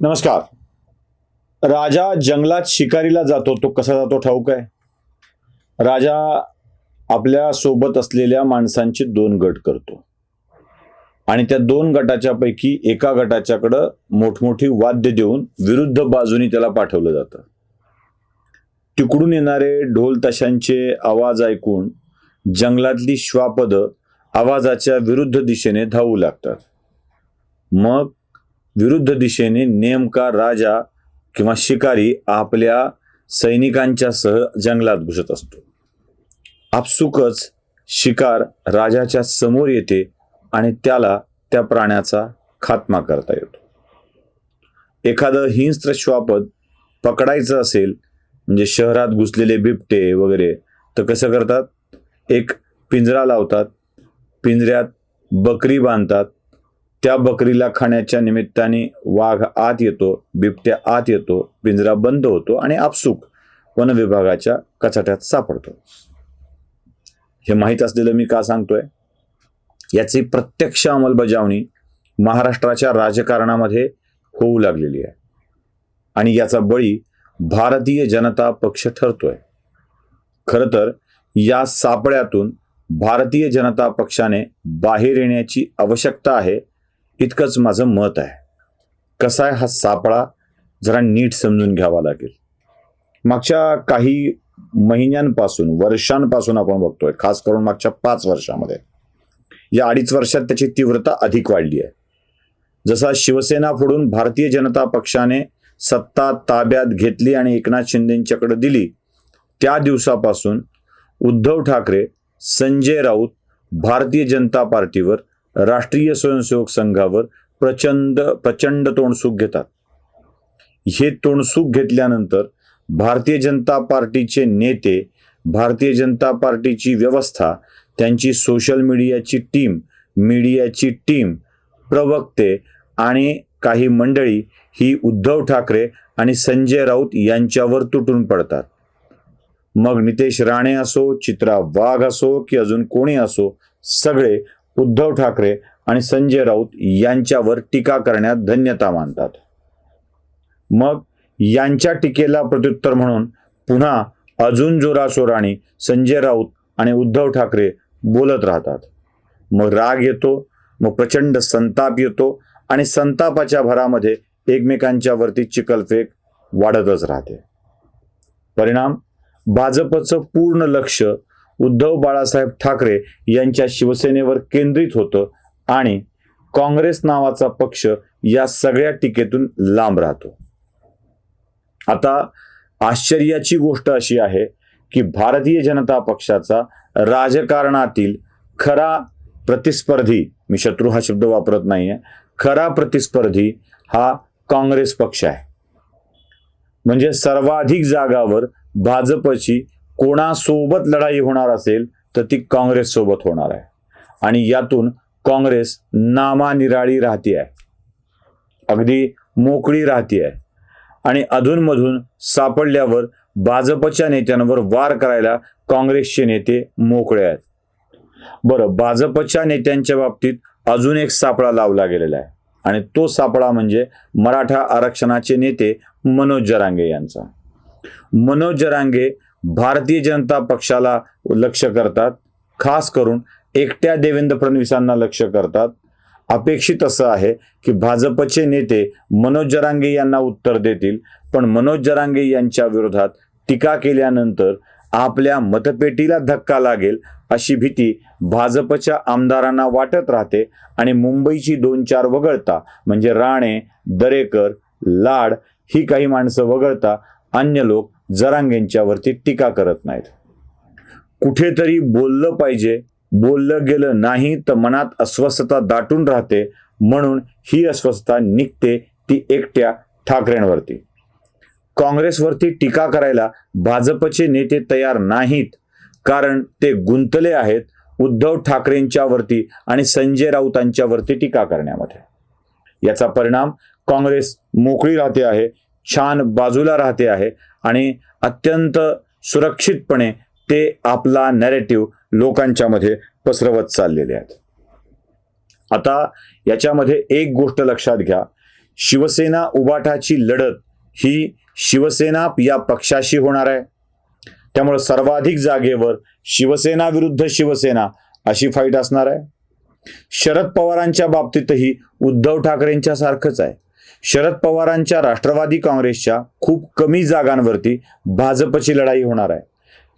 नमस्कार. राजा जंगलात शिकारीला जातो तो कसा जातो ठाऊक आहे राजा आपल्यासोबत असलेल्या माणसांचे दोन गट करतो. आणि त्या दोन गटाच्या पैकी एका गटाच्याकडं मोठमोठी वाद्य देऊन विरुद्ध बाजूनी त्याला पाठवलं जातं. तिकडून येणारे ढोल ताशांचे आवाज ऐकून जंगलातली श्वापद आवाजाच्या विरुद्ध दिशेने धावू लागतात. मग विरुद्ध दिशेने नेमका राजा किंवा शिकारी आपल्या सैनिकांच्या सह जंगलात घुसत असतो. आपसुकच शिकार राजाच्या समोर येते आणि त्याला त्या प्राण्याचा खात्मा करता येतो. एखादं हिंस्त्र श्वापद पकडायचं असेल म्हणजे शहरात घुसलेले बिबटे वगैरे तर कसं करतात? एक पिंजरा लावतात पिंजऱ्यात बकरी बांधतात त्या बकरीला खाण्याच्या निमित्ताने वाघ आत येतो बिबट्या आत येतो पिंजरा बंद होतो आणि आपसूक वन विभागाच्या कचाट्यात सापडतो. हे माहीत असलेलं मी का सांगतोय? याची प्रत्यक्ष अंमलबजावणी महाराष्ट्राच्या राजकारणामध्ये होऊ लागलेली आहे. आणि याचा बळी भारतीय जनता पक्ष ठरतोय. खरं तर या सापळ्यातून भारतीय जनता पक्षाने बाहेर येण्याची आवश्यकता आहे इतकंच माझं मत आहे. कसा आहे हा सापळा? जरा नीट समजून घ्यावा लागेल. मागच्या काही महिन्यांपासून वर्षांपासून आपण बघतोय खास करून मागच्या पाच वर्षामध्ये. या अडीच वर्षात त्याची तीव्रता अधिक वाढली आहे. जसा शिवसेना फोडून भारतीय जनता पक्षाने सत्ता ताब्यात घेतली आणि एकनाथ शिंदेंच्याकडे दिली त्या दिवसापासून उद्धव ठाकरे संजय राऊत भारतीय जनता पार्टीवर राष्ट्रीय स्वयंसेवक संघावर प्रचंड प्रचंड तोंडसूक घेतात. हे तोंडसूक घेतल्यानंतर भारतीय जनता पार्टीचे नेते भारतीय जनता पार्टीची व्यवस्था त्यांची सोशल मीडियाची टीम मीडियाची टीम प्रवक्ते आणि काही मंडळी ही उद्धव ठाकरे आणि संजय राऊत यांच्यावर तुटून पडतात. मग नितेश राणे असो चित्रा वाघ असो की अजून कोणी असो सगळे उद्धव ठाकरे आणि संजय राऊत यांच्यावर टीका करण्यात धन्यता मानतात. मग यांच्या टीकेला प्रत्युत्तर म्हणून पुन्हा अजून जोराशोराने संजय राऊत आणि उद्धव ठाकरे बोलत राहतात. मग राग येतो मग प्रचंड संताप येतो आणि संतापाच्या भरामध्ये एकमेकांच्या वरती चिखलफेक वाढतच राहते. परिणाम? भाजपचं पूर्ण लक्ष उद्धव बाळासाहेब ठाकरे यांच्या शिवसेनेवर केंद्रित होतं आणि काँग्रेस नावाचा पक्ष या सगळ्या टीकेतून लांब राहतो. आता आश्चर्याची गोष्ट अशी आहे की भारतीय जनता पक्षाचा राजकारणातील खरा प्रतिस्पर्धी मी शत्रू हा शब्द वापरत नाहीये खरा प्रतिस्पर्धी हा काँग्रेस पक्ष आहे. म्हणजे सर्वाधिक जागावर भाजपची कोणासोबत लढाई होणार असेल तर ती काँग्रेस सोबत होणार आहे. आणि यातून काँग्रेस नामानिराळी राहते आहे. अगदी मोकळी राहते आहे. आणि अधूनमधून सापडल्यावर भाजपच्या नेत्यांवर वार करायला काँग्रेसचे नेते मोकळे आहेत. बरं भाजपच्या नेत्यांच्या बाबतीत अजून एक सापळा लावला गेलेला आहे. आणि तो सापळा म्हणजे मराठा आरक्षणाचे नेते मनोज जरांगे यांचा. मनोज जरांगे भारतीय जनता पक्षाला लक्ष करतात खास करून एकट्या देवेंद्र फडणवीसांना लक्ष करतात. अपेक्षित असं आहे की भाजपचे नेते मनोज जरांगे यांना उत्तर देतील पण मनोज जरांगे यांच्या विरोधात टीका केल्यानंतर आपल्या मतपेटीला धक्का लागेल अशी भीती भाजपच्या आमदारांना वाटत राहते आणि मुंबईची दोन चार वगळता म्हणजे राणे दरेकर लाड ही काही माणसं वगळता अन्य लोक जरांगेंच्यावरती टीका करत नाहीत. कुठेतरी बोललं पाहिजे. बोललं गेलं नाही तर मनात अस्वस्थता दाटून राहते. म्हणून ही अस्वस्थता निघते ती एकट्या ठाकरेंवरती. काँग्रेसवरती टीका करायला भाजपचे नेते तयार नाहीत. कारण ते गुंतले आहेत उद्धव ठाकरेंच्यावरती आणि संजय राऊतांच्यावरती टीका करण्यामध्ये. याचा परिणाम काँग्रेस मोकळी राहते आहे. छान बाजूला राहते आहे आणि अत्यंत सुरक्षितपणे ते आपला नॅरेटिव्ह लोकांच्यामध्ये पसरवत चाललेले आहेत. आता याच्यामध्ये एक गोष्ट लक्षात घ्या. शिवसेना उबाठाची लढत ही शिवसेना या पक्षाशी होणार आहे. त्यामुळे सर्वाधिक जागेवर शिवसेना विरुद्ध शिवसेना अशी फाईट असणार आहे. शरद पवारांच्या बाबतीतही उद्धव ठाकरेंच्या सारखंच आहे. शरद पवारांच्या राष्ट्रवादी काँग्रेसच्या खूप कमी जागांवरती भाजपची लढाई होणार आहे.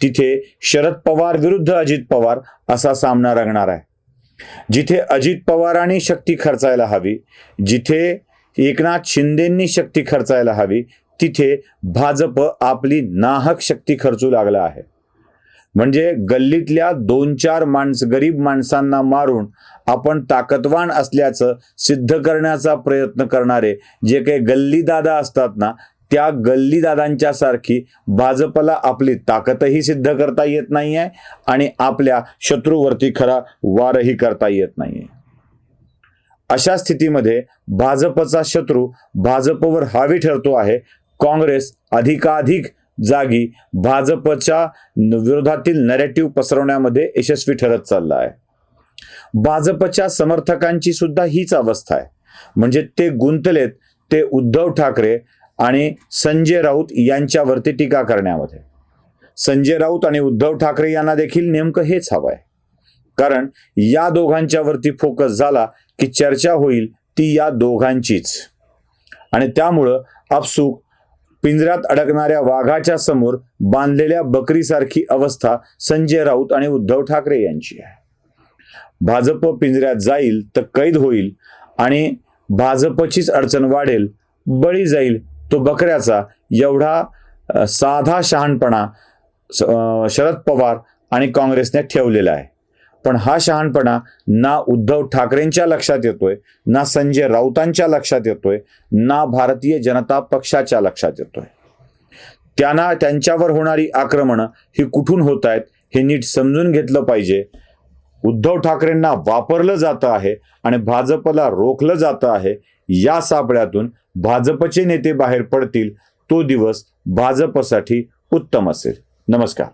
तिथे शरद पवार विरुद्ध अजित पवार असा सामना रंगणार आहे. जिथे अजित पवारांनी शक्ती खर्चायला हवी जिथे एकनाथ शिंदेंनी शक्ती खर्चायला हवी तिथे भाजप आपली नाहक शक्ती खर्चू लागला आहे. म्हणजे गल्लीतल्या दोन चार माणस गरीब माणसांना मारून आपण ताकदवान असल्याचं सिद्ध करण्याचा प्रयत्न करणारे जे काही गल्लीदादा असतात ना त्या गल्लीदादांच्या सारखी भाजपला आपली ताकदही सिद्ध करता येत नाही आहे आणि आपल्या शत्रूवरती खरा वारही करता येत नाही अशा स्थितीमध्ये भाजपचा शत्रू भाजपवर हावी ठरतो आहे. काँग्रेस अधिकाधिक जागी भाजपच्या विरोधातील नॅरेटिव्ह पसरवण्यामध्ये यशस्वी ठरत चालला आहे भाजपच्या समर्थकांची सुद्धा हीच अवस्था आहे. म्हणजे ते गुंतलेत ते उद्धव ठाकरे आणि संजय राऊत यांच्यावरती टीका करण्यामध्ये. संजय राऊत आणि उद्धव ठाकरे यांना देखील नेमकं हेच हवं आहे कारण या दोघांच्यावरती फोकस झाला की चर्चा होईल ती या दोघांचीच. आणि त्यामुळं आपसूक पिंजऱ्यात अडकणाऱ्या वाघाच्या समोर बांधलेल्या बकरीसारखी अवस्था संजय राऊत आणि उद्धव ठाकरे यांची आहे. भाजप पिंजऱ्यात जाईल तर कैद होईल आणि भाजपचीच अडचण वाढेल बळी जाईल तो बकऱ्याचा एवढा साधा शहाणपणा शरद पवार आणि काँग्रेसने ठेवलेला आहे. पण हा शहाणपणा ना उद्धव ठाकरेंच्या लक्षात येतोय ना संजय राऊतांच्या लक्षात येतोय ना भारतीय जनता पक्षाच्या लक्षात येतोय. त्यांना त्यांच्यावर होणारी आक्रमणं ही कुठून होत आहेत हे नीट समजून घेतलं पाहिजे. उद्धव ठाकरेंना वापरलं जातं आहे आणि भाजपला रोखलं जातं आहे या सापळ्यातून भाजपचे नेते बाहेर पडतील तो दिवस भाजपसाठी उत्तम असेल. नमस्कार.